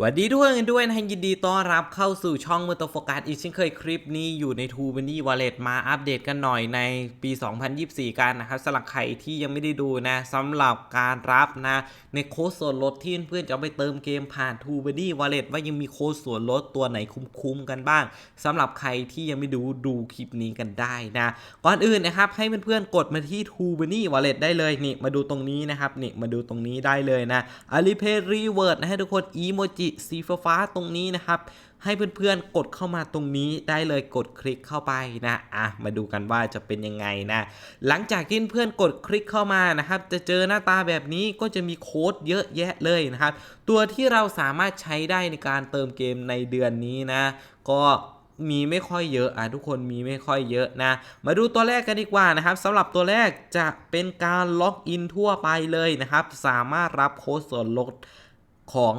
สวัสดีทุกคนกันด้วยนะยินดีต้อนรับเข้าสู่ช่องมือตโฟกัสอีกเช่นเคยคลิปนี้อยู่ใน t ูบันนี่วอลเล็ตมาอัปเดตกันหน่อยในปี 2024 กันนะครับสำหรับใครที่ยังไม่ได้ดูนะสำหรับการรับนะในโค้ดส่วนลดที่เพื่อนๆจะไปเติมเกมผ่าน t ูบันนี่วอลเล็ตว่ายังมีโค้ดส่วนลดตัวไหนคุ้มๆกันบ้างสำหรับใครที่ยังไม่ดูดูคลิปนี้กันได้นะก่อนอื่นนะครับให้เพื่อนๆกดมาที่ t ูบันนี่วอลเล็ตได้เลยนี่มาดูตรงนี้นะครับนี่มาดูตรงนี้ได้เลยนะ Alipay Reward นะให้ทุกคนอีโมจิสีฟ้าตรงนี้นะครับให้เพื่อนๆกดเข้ามาตรงนี้ได้เลยกดคลิกเข้าไปนะอะมาดูกันว่าจะเป็นยังไงนะหลังจากที่เพื่อนกดคลิกเข้ามานะครับจะเจอหน้าตาแบบนี้ก็จะมีโค้ดเยอะแยะเลยนะครับ ตัวที่เราสามารถใช้ได้ในการเติมเกมในเดือนนี้นะ ก็มีไม่ค่อยเยอะอะทุกคนมีไม่ค่อยเยอะนะ มาดูตัวแรกกันดีกว่านะครับสำหรับตัวแรกจะเป็นการล็อกอินทั่วไปเลยนะครับ สามารถรับโค้ดส่วนลดของ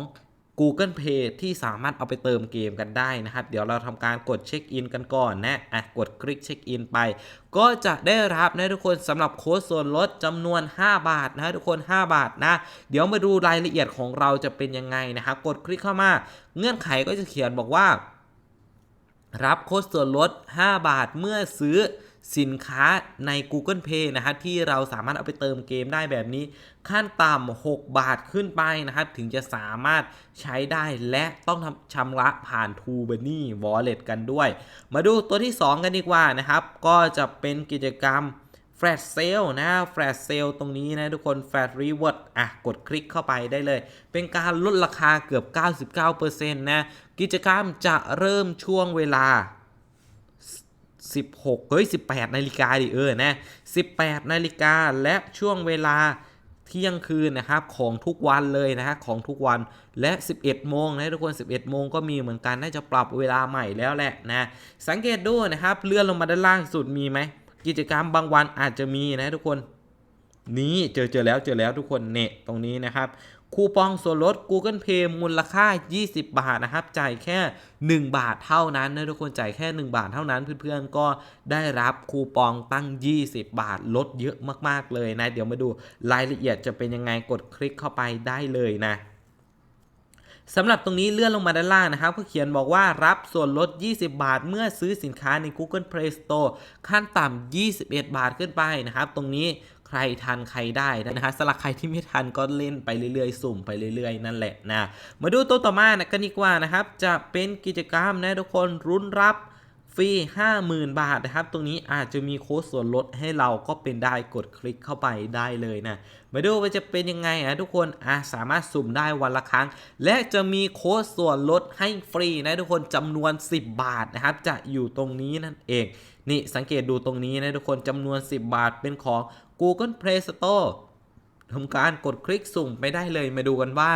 Google Pay ที่สามารถเอาไปเติมเกมกันได้นะครับ เดี๋ยวเราทำการกดเช็คอินกันก่อนนะอะกดคลิกเช็คอินไป ก็จะได้รับนะทุกคนสำหรับโค้ดส่วนลดจำนวน 5 บาทนะทุกคน 5 บาทนะ เดี๋ยวมาดูรายละเอียดของเราจะเป็นยังไงนะครับ กดคลิกเข้ามา เงื่อนไขก็จะเขียนบอกว่า รับโค้ดส่วนลด 5 บาทเมื่อซื้อ สินค้าใน Google Pay นะครับที่เราสามารถเอาไปเติมเกมได้แบบนี้ ขั้นต่ำ6บาทขึ้นไปนะครับ ถึงจะสามารถใช้ได้และต้องทำชำระผ่าน t o b a n y Wallet กันด้วย มาดูตัวที่ 2 กันดีกว่านะครับ ก็จะเป็นกิจกรรมแฟลชเซลนะแฟลชเซลตรงนี้นะทุกคนแฟลชรีวอร์ดอะกดคลิกเข้าไปได้เลย เป็นการลดราคาเกือบ 99%นะ กิจกรรมจะเริ่มช่วงเวลา 16 เฮ้ย 18 นาฬิกาดิเออนะ 18 นาฬิกาและช่วงเวลาเที่ยงคืนนะครับของทุกวันเลยนะฮะของทุกวันและ 11 โมงนะทุกคน 11 โมงก็มีเหมือนกันน่าจะปรับเวลาใหม่แล้วแหละนะสังเกตดูนะครับเลื่อนลงมาด้านล่างสุดมีไหมกิจกรรมบางวันอาจจะมีนะทุกคน นี่เจอเจอแล้วเจอแล้วทุกคนเนี่ยตรงนี้นะครับ คูปองส่วนลด Google Pay มูลค่า 20 บาทนะครับ จ่ายแค่ 1 บาทเท่านั้นนะทุกคนจ่ายแค่ 1 บาทเท่านั้นเพื่อนๆ ก็ได้รับคูปองตั้ง 20 บาทลดเยอะมากๆเลยนะ เดี๋ยวมาดูรายละเอียดจะเป็นยังไงกดคลิกเข้าไปได้เลยนะสำหรับตรงนี้เลื่อนลงมาด้านล่างนะครับก็เขียนบอกว่ารับส่วนลด 20 บาท เมื่อซื้อสินค้าใน Google Play Store ขั้นต่ำ21 บาทขึ้นไปนะครับ ตรงนี้ ใครทันใครได้นะฮะสำหรับใครที่ไม่ทันก็เล่นไปเรื่อยๆ สุ่มไปเรื่อยๆ นั่นแหละนะมาดูตัวต่อมานะกันดีกว่านะครับ จะเป็นกิจกรรมนะทุกคนรุ้นรับฟรี 50,000 บาทนะครับ ตรงนี้อาจจะมีโค้ดส่วนลดให้เราก็เป็นได้กดคลิกเข้าไปได้เลยนะ มาดูว่าจะเป็นยังไงอะทุกคนอะสามารถสุ่มได้วันละครั้ง และจะมีโค้ดส่วนลดให้ฟรีนะทุกคนจำนวน 10 บาทนะครับ จะอยู่ตรงนี้นั่นเอง นี่สังเกตดูตรงนี้นะทุกคนจำนวน 10 บาทเป็นของ Google Play Store ทำการกดคลิกสุ่มไปได้เลยมาดูกันว่า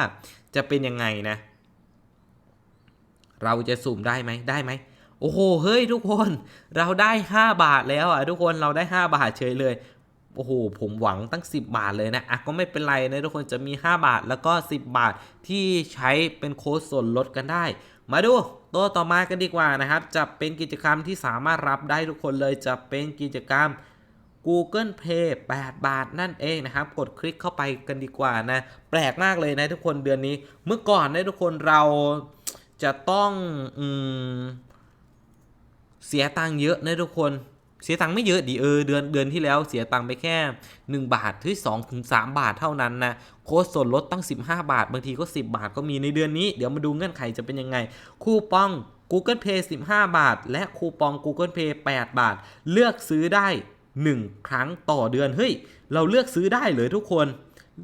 จะเป็นยังไงนะ เราจะสุ่มได้ไหมได้ไหมโอ้โหเฮ้ยทุกคนเราได้ 5 บาทแล้วอะทุกคนเราได้ 5 บาทเฉยเลยโอ้โห ผมหวังตั้ง 10 บาทเลยนะ อะ ก็ไม่เป็นไรนะทุกคน จะมี 5 บาทแล้วก็ 10 บาทที่ใช้เป็นโค้ดส่วนลดกันได้ มาดูตัวต่อมากันดีกว่านะครับ จะเป็นกิจกรรมที่สามารถรับได้ทุกคนเลย จะเป็นกิจกรรม Google Pay 8 บาทนั่นเองนะครับ กดคลิกเข้าไปกันดีกว่านะ แปลกมากเลยนะทุกคนเดือนนี้ เมื่อก่อนนะทุกคนเราจะต้องอเสียตังค์เยอะนะทุกคนเสียตังค์ไม่เยอะดิเออเดือนเดือนที่แล้วเสียตังค์ไปแค่ 1 บาทที่2ถึง3บาทเท่านั้นนะโค้ดส่วนลดตั้ง 15 บาท บางทีก็ 10 บาทก็มีในเดือนนี้ เดี๋ยวมาดูเงื่อนไขจะเป็นยังไง คูปอง Google Pay 15 บาท และคูปอง Google Pay 8 บาท เลือกซื้อได้ 1 ครั้งต่อเดือน เฮ้ย เราเลือกซื้อได้เลยทุกคน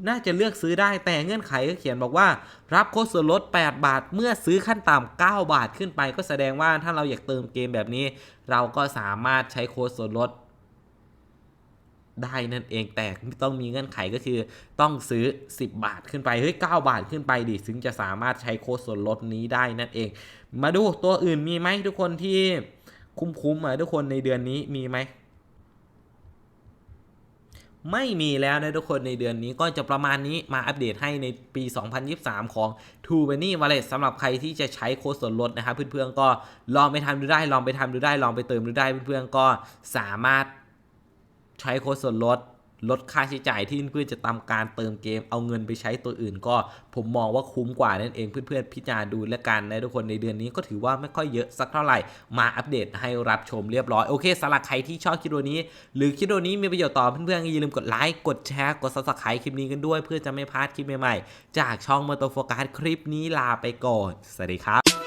น่าจะเลือกซื้อได้แต่เงื่อนไขก็เขียนบอกว่า รับโค้ดส่วนลด 8 บาท เมื่อซื้อขั้นต่ำ9บาทขึ้นไป ก็แสดงว่าถ้าเราอยากเติมเกมแบบนี้ เราก็สามารถใช้โค้ดส่วนลดได้นั่นเองแต่ต้องมีเงื่อนไขก็คือต้องซื้อ 10 บาทขึ้นไปเฮ้ย9บาทขึ้นไปดิถึงจะสามารถใช้โค้ดส่วนลดนี้ได้นั่นเอง มาดูตัวอื่นมีไหมทุกคนที่คุ้มๆอะทุกคนในเดือนนี้มีไหม ไม่มีแล้วนะทุกคนในเดือนนี้ก็จะประมาณนี้มาอัปเดตให้ในปี 2023 ของ t o b a n y Wallet สำหรับใครที่จะใช้โค้ดส่วนลดนะครับเพื่อนๆก็ลองไปทำดูได้ลองไปทำดูได้ลองไปเติมดูได้เพื่อนๆก็สามารถใช้โค้ดส่วนลด ลดค่าใช้จ่ายที่เพื่อนๆจะทำการเติมเกมเอาเงินไปใช้ตัวอื่น ก็ผมมองว่าคุ้มกว่านั่นเองเพื่อนๆพิจารณาดูและกันนะทุกคนในเดือนนี้ก็ถือว่าไม่ค่อยเยอะสักเท่าไหร่มาอัปเดตให้รับชมเรียบร้อยโอเคสำหรับใครที่ชอบคลิปวิดีโอนี้ หรือคลิปวิดีโอนี้มีประโยชน์ต่อเพื่อนๆอย่าลืมกดไลค์กดแชร์กด subscribe คลิปนี้กันด้วย เพื่อจะไม่พลาดคลิปใหม่ๆจากช่องมอเตอร์โฟกัสคลิปนี้ลาไปก่อนสวัสดีครับ